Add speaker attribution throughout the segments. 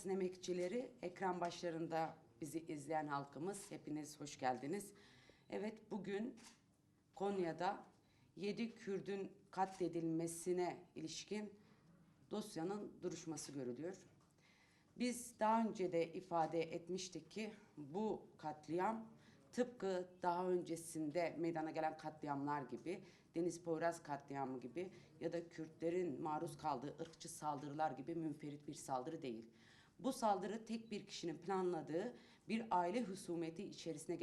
Speaker 1: basın emekçileri, ekran başlarında bizi izleyen halkımız, hepiniz hoş geldiniz. Evet, bugün Konya'da 7 Kürdün katledilmesine ilişkin dosyanın duruşması görülüyor. Biz daha önce de ifade etmiştik ki bu katliam tıpkı daha öncesinde meydana gelen katliamlar gibi, Deniz Poyraz katliamı gibi ya da Kürtlerin maruz kaldığı ırkçı saldırılar gibi münferit bir saldırı değil. Bu saldırı tek bir kişinin planladığı bir aile husumeti içerisinde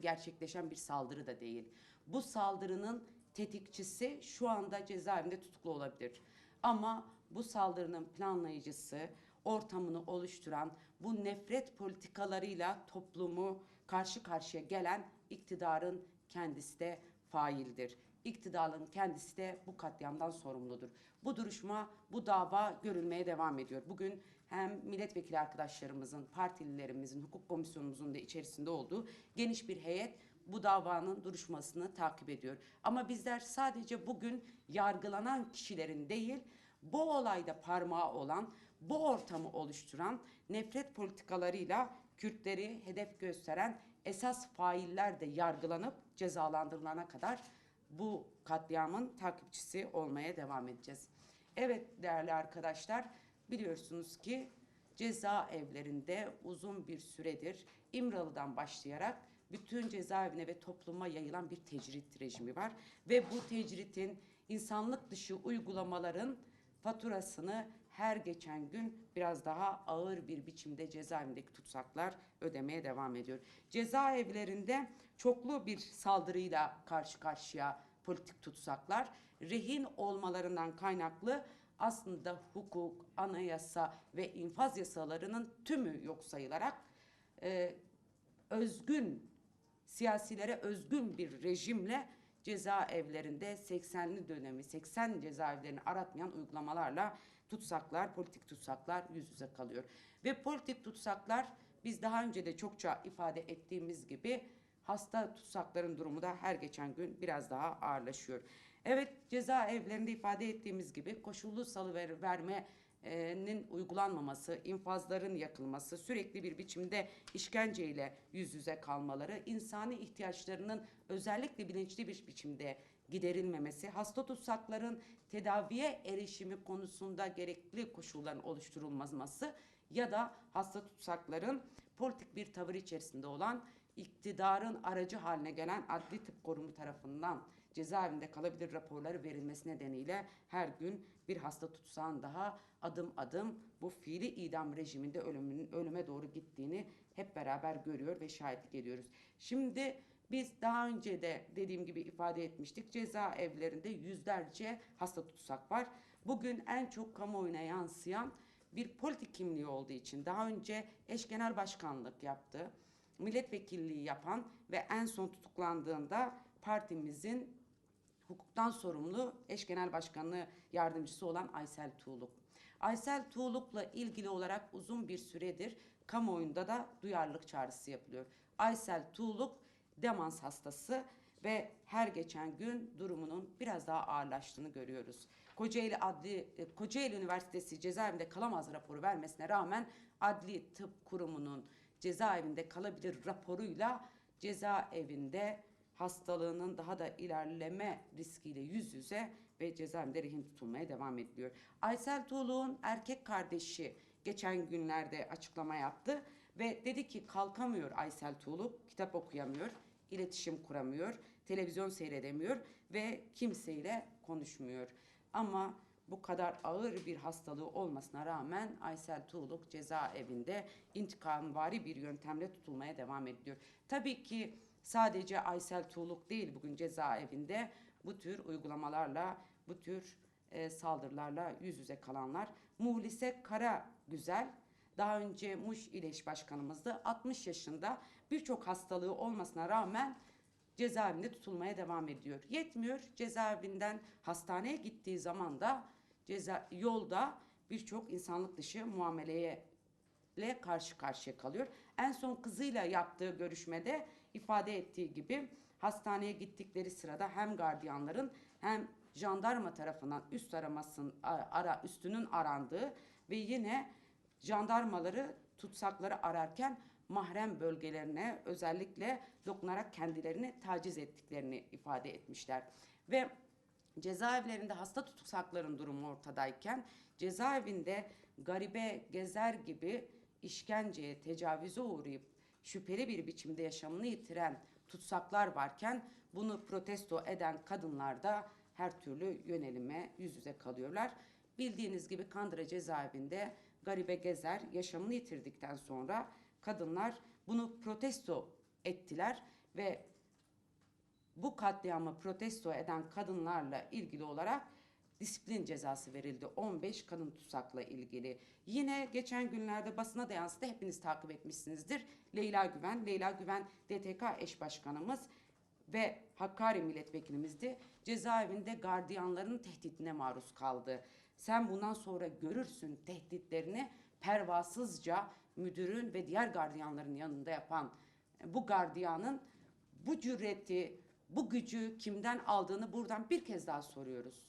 Speaker 1: gerçekleşen bir saldırı da değil. Bu saldırının tetikçisi şu anda cezaevinde tutuklu olabilir. Ama bu saldırının planlayıcısı, ortamını oluşturan, bu nefret politikalarıyla toplumu karşı karşıya gelen iktidarın kendisi de faildir. İktidarın kendisi de bu katliamdan sorumludur. Bu duruşma, bu dava görülmeye devam ediyor. Bugün hem milletvekili arkadaşlarımızın, partililerimizin, hukuk komisyonumuzun da içerisinde olduğu geniş bir heyet bu davanın duruşmasını takip ediyor. Ama bizler sadece bugün yargılanan kişilerin değil, bu olayda parmağı olan, bu ortamı oluşturan nefret politikalarıyla Kürtleri hedef gösteren esas failler de yargılanıp cezalandırılana kadar bu katliamın takipçisi olmaya devam edeceğiz. Evet değerli arkadaşlar, biliyorsunuz ki cezaevlerinde uzun bir süredir İmralı'dan başlayarak bütün cezaevine ve topluma yayılan bir tecrit rejimi var. Ve bu tecritin insanlık dışı uygulamaların faturasını her geçen gün biraz daha ağır bir biçimde cezaevindeki tutsaklar ödemeye devam ediyor. Cezaevlerinde çoklu bir saldırıyla karşı karşıya politik tutsaklar rehin olmalarından kaynaklı aslında hukuk, anayasa ve infaz yasalarının tümü yok sayılarak e, özgün siyasilere özgün bir rejimle cezaevlerinde 80'li dönemi 80 cezaevlerini aratmayan uygulamalarla tutsaklar, politik tutsaklar yüz yüze kalıyor. Ve politik tutsaklar biz daha önce de çokça ifade ettiğimiz gibi hasta tutsakların durumu da her geçen gün biraz daha ağırlaşıyor. Evet cezaevlerinde ifade ettiğimiz gibi koşullu salıver verme nin uygulanmaması, infazların yakılması, sürekli bir biçimde işkenceyle yüz yüze kalmaları, insani ihtiyaçlarının özellikle bilinçli bir biçimde giderilmemesi, hasta tutsakların tedaviye erişimi konusunda gerekli koşulların oluşturulmaması ya da hasta tutsakların politik bir tavır içerisinde olan iktidarın aracı haline gelen adli tıp kurumu tarafından cezaevinde kalabilir raporları verilmesi nedeniyle her gün bir hasta tutsağın daha adım adım bu fiili idam rejiminde ölümün, ölüme doğru gittiğini hep beraber görüyor ve şahitlik ediyoruz. Şimdi biz daha önce de dediğim gibi ifade etmiştik cezaevlerinde yüzlerce hasta tutsak var. Bugün en çok kamuoyuna yansıyan bir politik kimliği olduğu için daha önce eş genel başkanlık yaptı milletvekilliği yapan ve en son tutuklandığında partimizin hukuktan sorumlu eş genel başkanlığı yardımcısı olan Aysel Tuğluk. Aysel Tuğluk'la ilgili olarak uzun bir süredir kamuoyunda da duyarlılık çağrısı yapılıyor. Aysel Tuğluk demans hastası ve her geçen gün durumunun biraz daha ağırlaştığını görüyoruz. Kocaeli Adli e, Kocaeli Üniversitesi cezaevinde kalamaz raporu vermesine rağmen Adli Tıp Kurumu'nun cezaevinde kalabilir raporuyla cezaevinde hastalığının daha da ilerleme riskiyle yüz yüze ve cezaevinde rehin tutulmaya devam ediliyor. Aysel Tuğlu'nun erkek kardeşi geçen günlerde açıklama yaptı ve dedi ki kalkamıyor Aysel Tuğlu, kitap okuyamıyor, iletişim kuramıyor, televizyon seyredemiyor ve kimseyle konuşmuyor. Ama bu kadar ağır bir hastalığı olmasına rağmen Aysel Tuğluk cezaevinde intikamvari bir yöntemle tutulmaya devam ediyor. Tabii ki sadece Aysel Tuğluk değil bugün cezaevinde bu tür uygulamalarla, bu tür e, saldırılarla yüz yüze kalanlar. Muhlise Kara Güzel daha önce Muş İleş Başkanımızdı. 60 yaşında birçok hastalığı olmasına rağmen cezaevinde tutulmaya devam ediyor. Yetmiyor cezaevinden hastaneye gittiği zaman da ceza yolda birçok insanlık dışı muameleye ile karşı karşıya kalıyor. En son kızıyla yaptığı görüşmede ifade ettiği gibi hastaneye gittikleri sırada hem gardiyanların hem jandarma tarafından üst aramasının ara üstünün arandığı ve yine jandarmaları tutsakları ararken mahrem bölgelerine özellikle dokunarak kendilerini taciz ettiklerini ifade etmişler. Ve cezaevlerinde hasta tutsakların durumu ortadayken cezaevinde garibe gezer gibi işkenceye, tecavüze uğrayıp şüpheli bir biçimde yaşamını yitiren tutsaklar varken bunu protesto eden kadınlar da her türlü yönelime yüz yüze kalıyorlar. Bildiğiniz gibi Kandıra cezaevinde garibe gezer yaşamını yitirdikten sonra kadınlar bunu protesto ettiler ve bu katliamı protesto eden kadınlarla ilgili olarak disiplin cezası verildi. 15 kadın tutsakla ilgili. Yine geçen günlerde basına da yansıdı. Hepiniz takip etmişsinizdir. Leyla Güven, Leyla Güven DTK eş başkanımız ve Hakkari milletvekilimizdi. Cezaevinde gardiyanların tehditine maruz kaldı. Sen bundan sonra görürsün tehditlerini pervasızca müdürün ve diğer gardiyanların yanında yapan bu gardiyanın bu cüreti, bu gücü kimden aldığını buradan bir kez daha soruyoruz.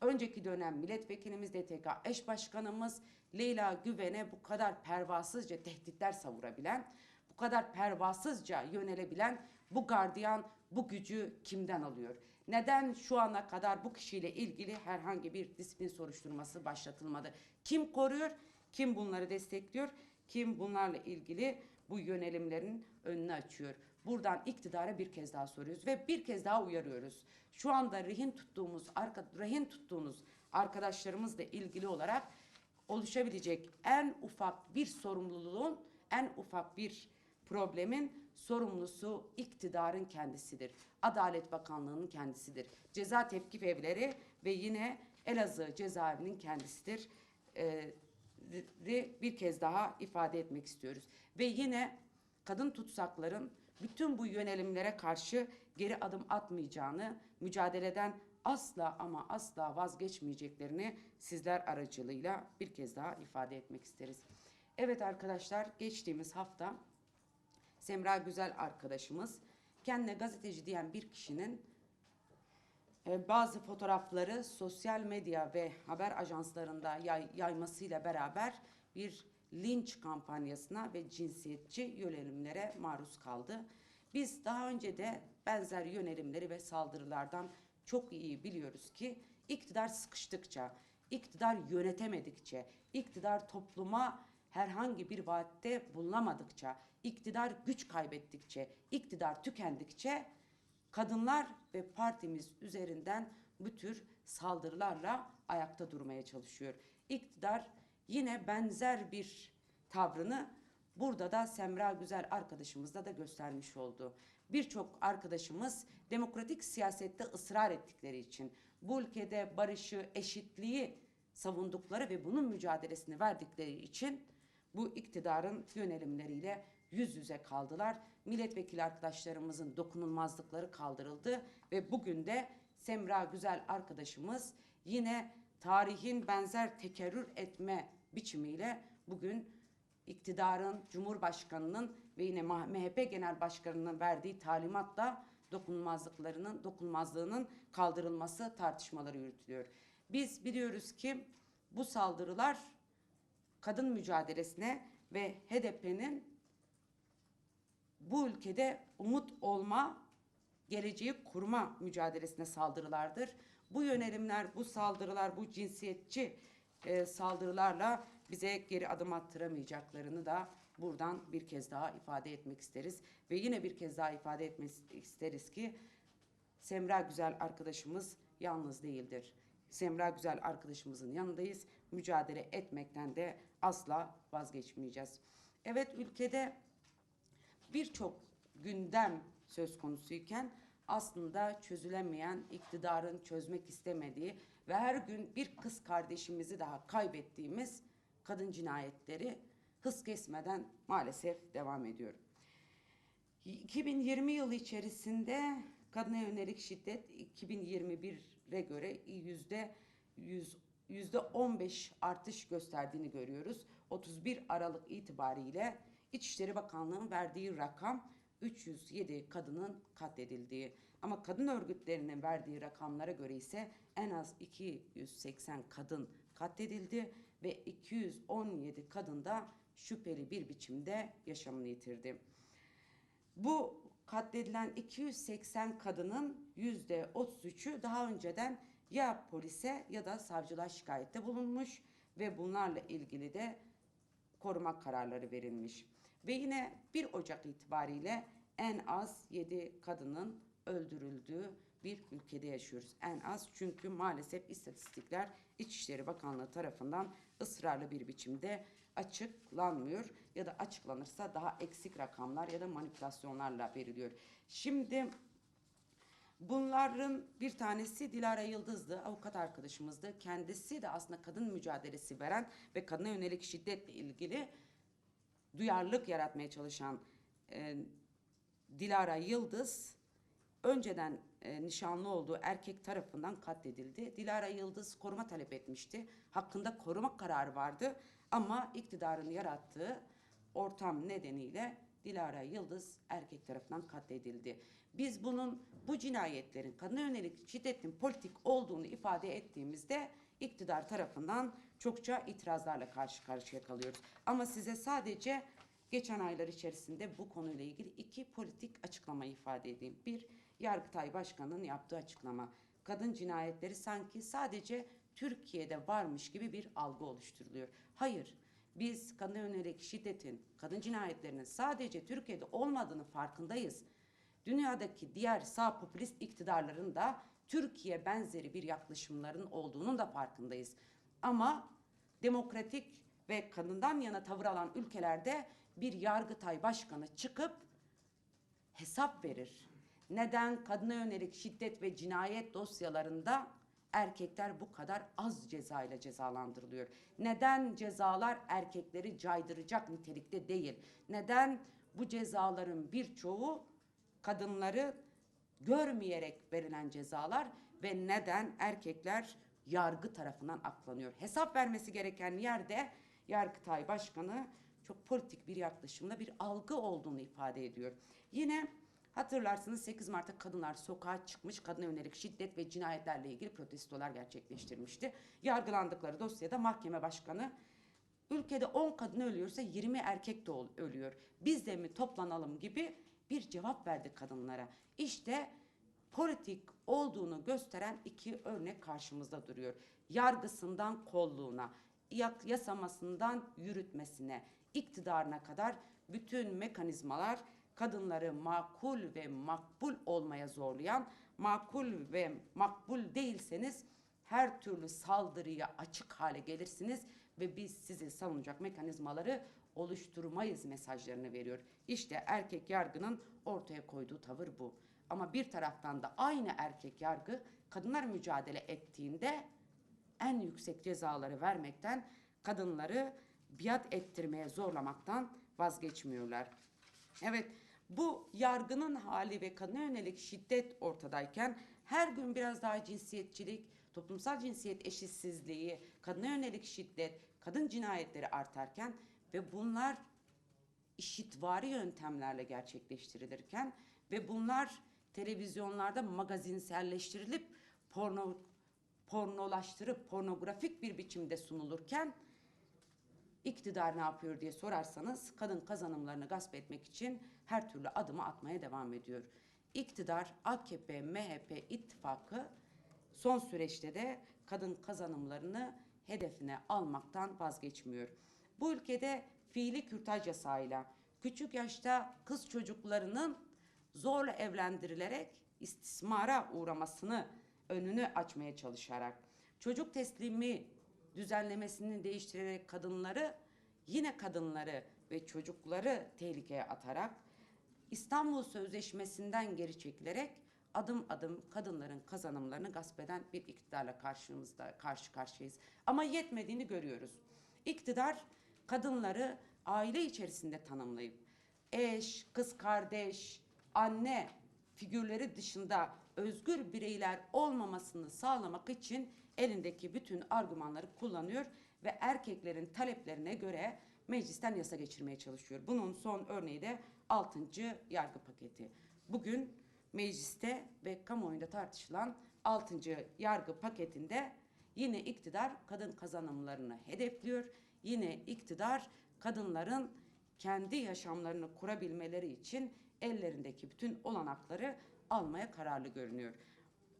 Speaker 1: Önceki dönem milletvekilimiz DTK eş başkanımız Leyla Güven'e bu kadar pervasızca tehditler savurabilen, bu kadar pervasızca yönelebilen bu gardiyan bu gücü kimden alıyor? Neden şu ana kadar bu kişiyle ilgili herhangi bir disiplin soruşturması başlatılmadı? Kim koruyor? Kim bunları destekliyor? Kim bunlarla ilgili bu yönelimlerin önünü açıyor? Buradan iktidara bir kez daha soruyoruz ve bir kez daha uyarıyoruz. Şu anda rehin tuttuğumuz, arka, rehin tuttuğunuz arkadaşlarımızla ilgili olarak oluşabilecek en ufak bir sorumluluğun, en ufak bir problemin sorumlusu iktidarın kendisidir. Adalet Bakanlığı'nın kendisidir. Ceza tepkif evleri ve yine Elazığ cezaevinin kendisidir. Ee, bir kez daha ifade etmek istiyoruz. Ve yine kadın tutsakların bütün bu yönelimlere karşı geri adım atmayacağını, mücadeleden asla ama asla vazgeçmeyeceklerini sizler aracılığıyla bir kez daha ifade etmek isteriz. Evet arkadaşlar geçtiğimiz hafta Semra Güzel arkadaşımız kendine gazeteci diyen bir kişinin e, bazı fotoğrafları sosyal medya ve haber ajanslarında yay, yaymasıyla beraber bir linç kampanyasına ve cinsiyetçi yönelimlere maruz kaldı. Biz daha önce de benzer yönelimleri ve saldırılardan çok iyi biliyoruz ki iktidar sıkıştıkça, iktidar yönetemedikçe, iktidar topluma herhangi bir vaatte bulunamadıkça, iktidar güç kaybettikçe, iktidar tükendikçe kadınlar ve partimiz üzerinden bu tür saldırılarla ayakta durmaya çalışıyor. İktidar yine benzer bir tavrını burada da Semra Güzel arkadaşımızda da göstermiş oldu. Birçok arkadaşımız demokratik siyasette ısrar ettikleri için bu ülkede barışı, eşitliği savundukları ve bunun mücadelesini verdikleri için bu iktidarın yönelimleriyle yüz yüze kaldılar. Milletvekili arkadaşlarımızın dokunulmazlıkları kaldırıldı ve bugün de Semra Güzel arkadaşımız yine tarihin benzer tekerrür etme biçimiyle bugün iktidarın, Cumhurbaşkanı'nın ve yine MHP Genel Başkanı'nın verdiği talimatla dokunulmazlıklarının, dokunulmazlığının kaldırılması tartışmaları yürütülüyor. Biz biliyoruz ki bu saldırılar kadın mücadelesine ve HDP'nin bu ülkede umut olma, geleceği kurma mücadelesine saldırılardır. Bu yönelimler, bu saldırılar, bu cinsiyetçi e, saldırılarla bize geri adım attıramayacaklarını da buradan bir kez daha ifade etmek isteriz. Ve yine bir kez daha ifade etmek isteriz ki Semra Güzel arkadaşımız yalnız değildir. Semra Güzel arkadaşımızın yanındayız. Mücadele etmekten de asla vazgeçmeyeceğiz. Evet ülkede birçok gündem söz konusuyken aslında çözülemeyen, iktidarın çözmek istemediği ve her gün bir kız kardeşimizi daha kaybettiğimiz kadın cinayetleri hız kesmeden maalesef devam ediyor. 2020 yılı içerisinde kadına yönelik şiddet 2021'e göre yüzde yüzde 15 artış gösterdiğini görüyoruz. 31 Aralık itibariyle İçişleri Bakanlığı'nın verdiği rakam 307 kadının katledildiği. Ama kadın örgütlerinin verdiği rakamlara göre ise en az 280 kadın katledildi ve 217 kadın da şüpheli bir biçimde yaşamını yitirdi. Bu katledilen 280 kadının yüzde 33'ü daha önceden ya polise ya da savcılığa şikayette bulunmuş ve bunlarla ilgili de koruma kararları verilmiş. Ve yine 1 Ocak itibariyle en az 7 kadının öldürüldüğü bir ülkede yaşıyoruz. En az çünkü maalesef istatistikler İçişleri Bakanlığı tarafından ısrarlı bir biçimde açıklanmıyor ya da açıklanırsa daha eksik rakamlar ya da manipülasyonlarla veriliyor. Şimdi Bunların bir tanesi Dilara Yıldız'dı, avukat arkadaşımızdı. Kendisi de aslında kadın mücadelesi veren ve kadına yönelik şiddetle ilgili duyarlılık yaratmaya çalışan e, Dilara Yıldız önceden e, nişanlı olduğu erkek tarafından katledildi. Dilara Yıldız koruma talep etmişti. Hakkında koruma kararı vardı ama iktidarın yarattığı ortam nedeniyle Dilara Yıldız erkek tarafından katledildi. Biz bunun bu cinayetlerin kadına yönelik şiddetin politik olduğunu ifade ettiğimizde iktidar tarafından çokça itirazlarla karşı karşıya kalıyoruz. Ama size sadece geçen aylar içerisinde bu konuyla ilgili iki politik açıklama ifade edeyim. Bir, Yargıtay Başkanı'nın yaptığı açıklama. Kadın cinayetleri sanki sadece Türkiye'de varmış gibi bir algı oluşturuluyor. Hayır, biz kadına yönelik şiddetin, kadın cinayetlerinin sadece Türkiye'de olmadığını farkındayız. Dünyadaki diğer sağ popülist iktidarların da Türkiye benzeri bir yaklaşımların olduğunun da farkındayız. Ama demokratik ve kadından yana tavır alan ülkelerde bir yargıtay başkanı çıkıp hesap verir. Neden kadına yönelik şiddet ve cinayet dosyalarında erkekler bu kadar az ceza ile cezalandırılıyor? Neden cezalar erkekleri caydıracak nitelikte değil? Neden bu cezaların birçoğu kadınları görmeyerek verilen cezalar ve neden erkekler yargı tarafından aklanıyor? Hesap vermesi gereken yerde Yargıtay Başkanı çok politik bir yaklaşımla bir algı olduğunu ifade ediyor. Yine hatırlarsınız 8 Mart'ta kadınlar sokağa çıkmış kadına yönelik şiddet ve cinayetlerle ilgili protestolar gerçekleştirmişti. Yargılandıkları dosyada mahkeme başkanı ülkede 10 kadın ölüyorsa 20 erkek de ölüyor. Biz de mi toplanalım gibi bir cevap verdi kadınlara. İşte politik olduğunu gösteren iki örnek karşımızda duruyor. Yargısından kolluğuna, yasamasından yürütmesine, iktidarına kadar bütün mekanizmalar kadınları makul ve makbul olmaya zorlayan, makul ve makbul değilseniz her türlü saldırıya açık hale gelirsiniz ve biz sizi savunacak mekanizmaları oluşturmayız mesajlarını veriyor. İşte erkek yargının ortaya koyduğu tavır bu. Ama bir taraftan da aynı erkek yargı kadınlar mücadele ettiğinde en yüksek cezaları vermekten, kadınları biat ettirmeye zorlamaktan vazgeçmiyorlar. Evet, bu yargının hali ve kadına yönelik şiddet ortadayken her gün biraz daha cinsiyetçilik, toplumsal cinsiyet eşitsizliği, kadına yönelik şiddet, kadın cinayetleri artarken ve bunlar işitvari yöntemlerle gerçekleştirilirken ve bunlar televizyonlarda magazinselleştirilip porno pornolaştırıp pornografik bir biçimde sunulurken iktidar ne yapıyor diye sorarsanız kadın kazanımlarını gasp etmek için her türlü adımı atmaya devam ediyor. İktidar AKP MHP ittifakı son süreçte de kadın kazanımlarını hedefine almaktan vazgeçmiyor. Bu ülkede fiili kürtaj yasağıyla küçük yaşta kız çocuklarının zorla evlendirilerek istismara uğramasını önünü açmaya çalışarak çocuk teslimi düzenlemesini değiştirerek kadınları yine kadınları ve çocukları tehlikeye atarak İstanbul Sözleşmesi'nden geri çekilerek adım adım kadınların kazanımlarını gasp eden bir iktidarla karşımızda karşı karşıyayız. Ama yetmediğini görüyoruz. İktidar kadınları aile içerisinde tanımlayıp eş, kız kardeş, anne figürleri dışında özgür bireyler olmamasını sağlamak için elindeki bütün argümanları kullanıyor ve erkeklerin taleplerine göre meclisten yasa geçirmeye çalışıyor. Bunun son örneği de 6. yargı paketi. Bugün mecliste ve kamuoyunda tartışılan 6. yargı paketinde yine iktidar kadın kazanımlarını hedefliyor. Yine iktidar kadınların kendi yaşamlarını kurabilmeleri için ellerindeki bütün olanakları almaya kararlı görünüyor.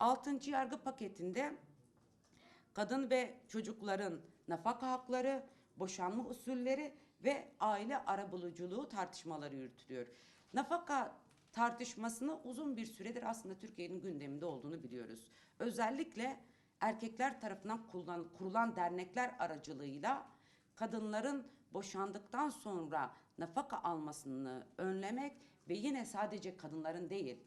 Speaker 1: 6. yargı paketinde kadın ve çocukların nafaka hakları, boşanma usulleri ve aile arabuluculuğu tartışmaları yürütülüyor. Nafaka tartışmasını uzun bir süredir aslında Türkiye'nin gündeminde olduğunu biliyoruz. Özellikle erkekler tarafından kurulan, kurulan dernekler aracılığıyla kadınların boşandıktan sonra nafaka almasını önlemek ve yine sadece kadınların değil,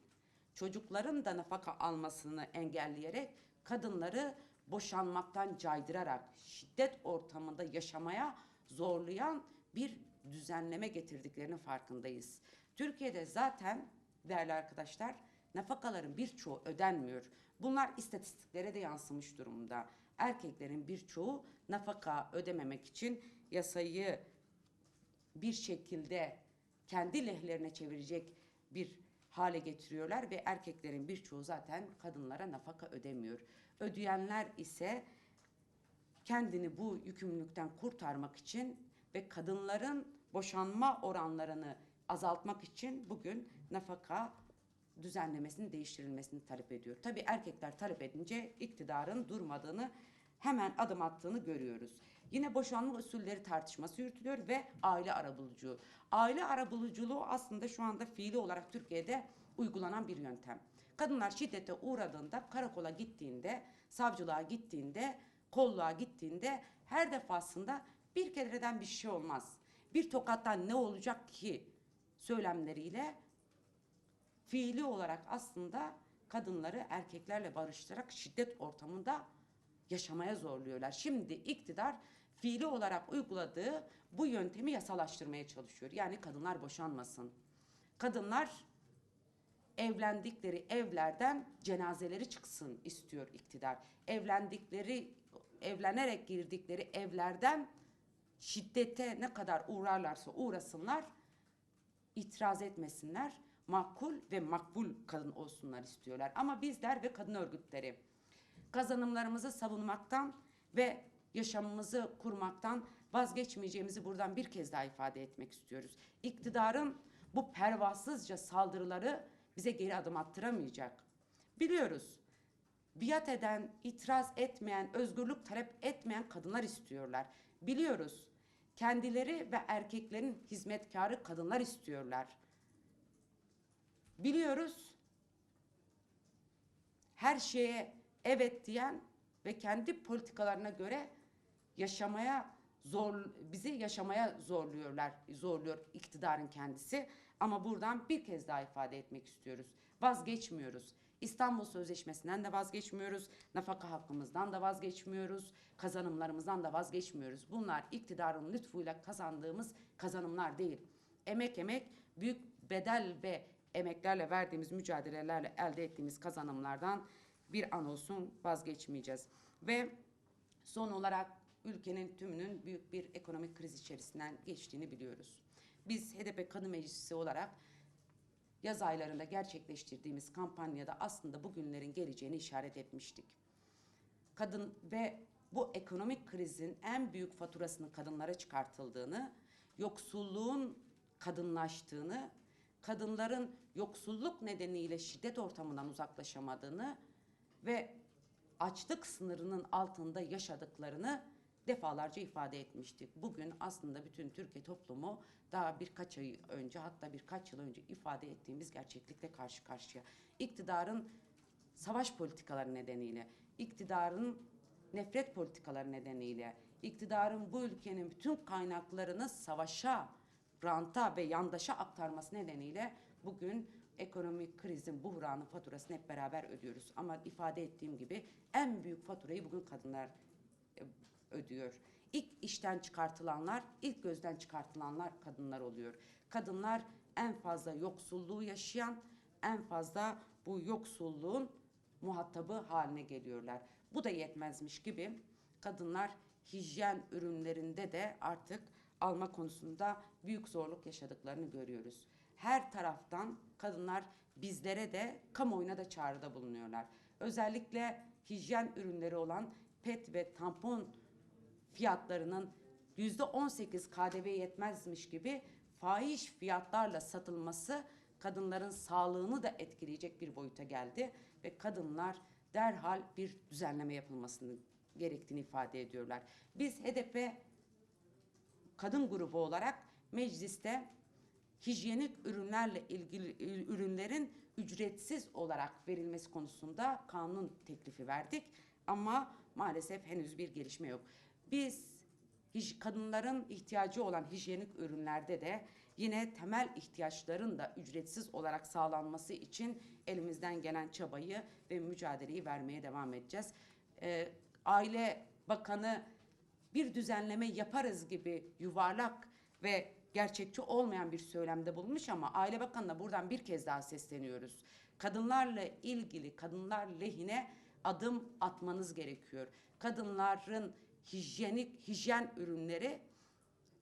Speaker 1: çocukların da nafaka almasını engelleyerek kadınları boşanmaktan caydırarak şiddet ortamında yaşamaya zorlayan bir düzenleme getirdiklerinin farkındayız. Türkiye'de zaten değerli arkadaşlar nafakaların birçoğu ödenmiyor. Bunlar istatistiklere de yansımış durumda. Erkeklerin birçoğu nafaka ödememek için yasayı bir şekilde kendi lehlerine çevirecek bir hale getiriyorlar ve erkeklerin birçoğu zaten kadınlara nafaka ödemiyor. Ödeyenler ise kendini bu yükümlülükten kurtarmak için ve kadınların boşanma oranlarını azaltmak için bugün nafaka düzenlemesinin değiştirilmesini talep ediyor. Tabii erkekler talep edince iktidarın durmadığını hemen adım attığını görüyoruz. Yine boşanma usulleri tartışması yürütülüyor ve aile arabuluculuğu. Aile arabuluculuğu aslında şu anda fiili olarak Türkiye'de uygulanan bir yöntem. Kadınlar şiddete uğradığında, karakola gittiğinde, savcılığa gittiğinde, kolluğa gittiğinde her defasında bir kereden bir şey olmaz. Bir tokattan ne olacak ki söylemleriyle fiili olarak aslında kadınları erkeklerle barıştırarak şiddet ortamında yaşamaya zorluyorlar. Şimdi iktidar fiili olarak uyguladığı bu yöntemi yasalaştırmaya çalışıyor. Yani kadınlar boşanmasın. Kadınlar evlendikleri evlerden cenazeleri çıksın istiyor iktidar. Evlendikleri evlenerek girdikleri evlerden şiddete ne kadar uğrarlarsa uğrasınlar itiraz etmesinler. Makul ve makbul kadın olsunlar istiyorlar. Ama bizler ve kadın örgütleri kazanımlarımızı savunmaktan ve yaşamımızı kurmaktan vazgeçmeyeceğimizi buradan bir kez daha ifade etmek istiyoruz. İktidarın bu pervasızca saldırıları bize geri adım attıramayacak. Biliyoruz. Biat eden, itiraz etmeyen, özgürlük talep etmeyen kadınlar istiyorlar. Biliyoruz. Kendileri ve erkeklerin hizmetkarı kadınlar istiyorlar. Biliyoruz. Her şeye evet diyen ve kendi politikalarına göre yaşamaya zor bizi yaşamaya zorluyorlar zorluyor iktidarın kendisi. Ama buradan bir kez daha ifade etmek istiyoruz. Vazgeçmiyoruz. İstanbul Sözleşmesi'nden de vazgeçmiyoruz. Nafaka hakkımızdan da vazgeçmiyoruz. Kazanımlarımızdan da vazgeçmiyoruz. Bunlar iktidarın lütfuyla kazandığımız kazanımlar değil. Emek emek büyük bedel ve emeklerle verdiğimiz mücadelelerle elde ettiğimiz kazanımlardan bir an olsun vazgeçmeyeceğiz. Ve son olarak ülkenin tümünün büyük bir ekonomik kriz içerisinden geçtiğini biliyoruz. Biz HDP Kadın Meclisi olarak yaz aylarında gerçekleştirdiğimiz kampanyada aslında bugünlerin geleceğini işaret etmiştik. Kadın ve bu ekonomik krizin en büyük faturasının kadınlara çıkartıldığını, yoksulluğun kadınlaştığını, kadınların yoksulluk nedeniyle şiddet ortamından uzaklaşamadığını ve açlık sınırının altında yaşadıklarını defalarca ifade etmiştik. Bugün aslında bütün Türkiye toplumu daha birkaç ay önce hatta birkaç yıl önce ifade ettiğimiz gerçeklikle karşı karşıya. İktidarın savaş politikaları nedeniyle, iktidarın nefret politikaları nedeniyle, iktidarın bu ülkenin bütün kaynaklarını savaşa, ranta ve yandaşa aktarması nedeniyle bugün ekonomik krizin buhranın faturasını hep beraber ödüyoruz. Ama ifade ettiğim gibi en büyük faturayı bugün kadınlar e, ödüyor. İlk işten çıkartılanlar, ilk gözden çıkartılanlar kadınlar oluyor. Kadınlar en fazla yoksulluğu yaşayan, en fazla bu yoksulluğun muhatabı haline geliyorlar. Bu da yetmezmiş gibi kadınlar hijyen ürünlerinde de artık alma konusunda büyük zorluk yaşadıklarını görüyoruz. Her taraftan kadınlar bizlere de kamuoyuna da çağrıda bulunuyorlar. Özellikle hijyen ürünleri olan pet ve tampon fiyatlarının yüzde 18 KDV yetmezmiş gibi fahiş fiyatlarla satılması kadınların sağlığını da etkileyecek bir boyuta geldi ve kadınlar derhal bir düzenleme yapılmasını gerektiğini ifade ediyorlar. Biz HDP kadın grubu olarak mecliste hijyenik ürünlerle ilgili ürünlerin ücretsiz olarak verilmesi konusunda kanun teklifi verdik ama maalesef henüz bir gelişme yok. Biz kadınların ihtiyacı olan hijyenik ürünlerde de yine temel ihtiyaçların da ücretsiz olarak sağlanması için elimizden gelen çabayı ve mücadeleyi vermeye devam edeceğiz. Ee, Aile Bakanı bir düzenleme yaparız gibi yuvarlak ve gerçekçi olmayan bir söylemde bulmuş ama Aile Bakanı'na buradan bir kez daha sesleniyoruz. Kadınlarla ilgili, kadınlar lehine adım atmanız gerekiyor. Kadınların hijyenik, hijyen ürünleri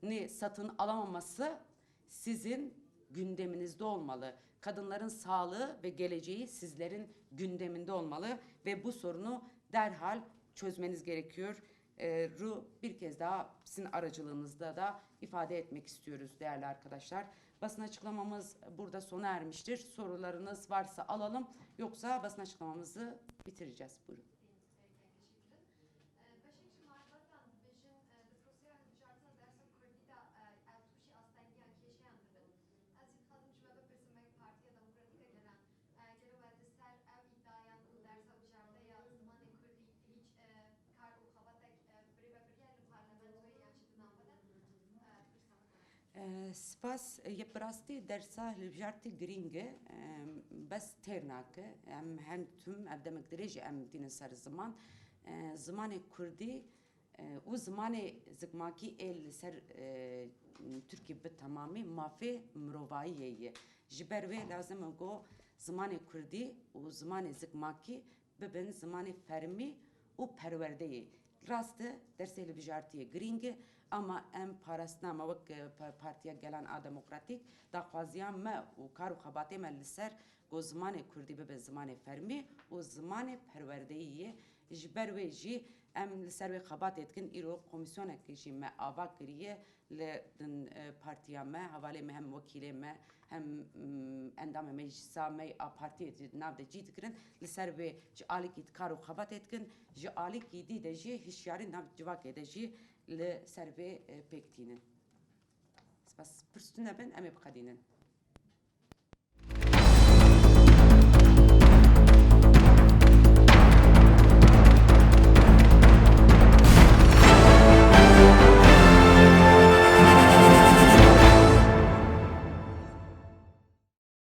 Speaker 1: ni satın alamaması sizin gündeminizde olmalı. Kadınların sağlığı ve geleceği sizlerin gündeminde olmalı ve bu sorunu derhal çözmeniz gerekiyor. Ee, Ru bir kez daha sizin aracılığınızda da ifade etmek istiyoruz değerli arkadaşlar. Basın açıklamamız burada sona ermiştir. Sorularınız varsa alalım yoksa basın açıklamamızı bitireceğiz. Buyurun. Ee, Spas یه براستی درسا لبجارتی گرینگه بس ترناکه ام هن تم ابدمک درجه ام دین سر زمان اه، زمان کردی اه، و زمان زگماکی ال سر اه، ترکی به تمامی مافی مرواییه جبر و لازم گو زمان کردی و زمان زگماکی ببن زمان فرمی و پروردهی Rastı derseli bijartiye gringe ama em parasnama vek e, pa- partiya gelen a demokratik da xwaziyan me û kar û xebatê me li ser got zimanê Kurdî bibe zimanê fermî û zimanê perwerdeyî ye. Ji ber wê jî em li ser wê xebatê dikin îro komisyonekê jî me ava kiriye li din e, partiya me hevalê me hem wekîlê me hem mm, endamê meclisa me a partiyê jî nav de cî dikirin li ser wê ji alîkî kar û xebatê dikin ji alîkî dî de jî hişyarî nav civakê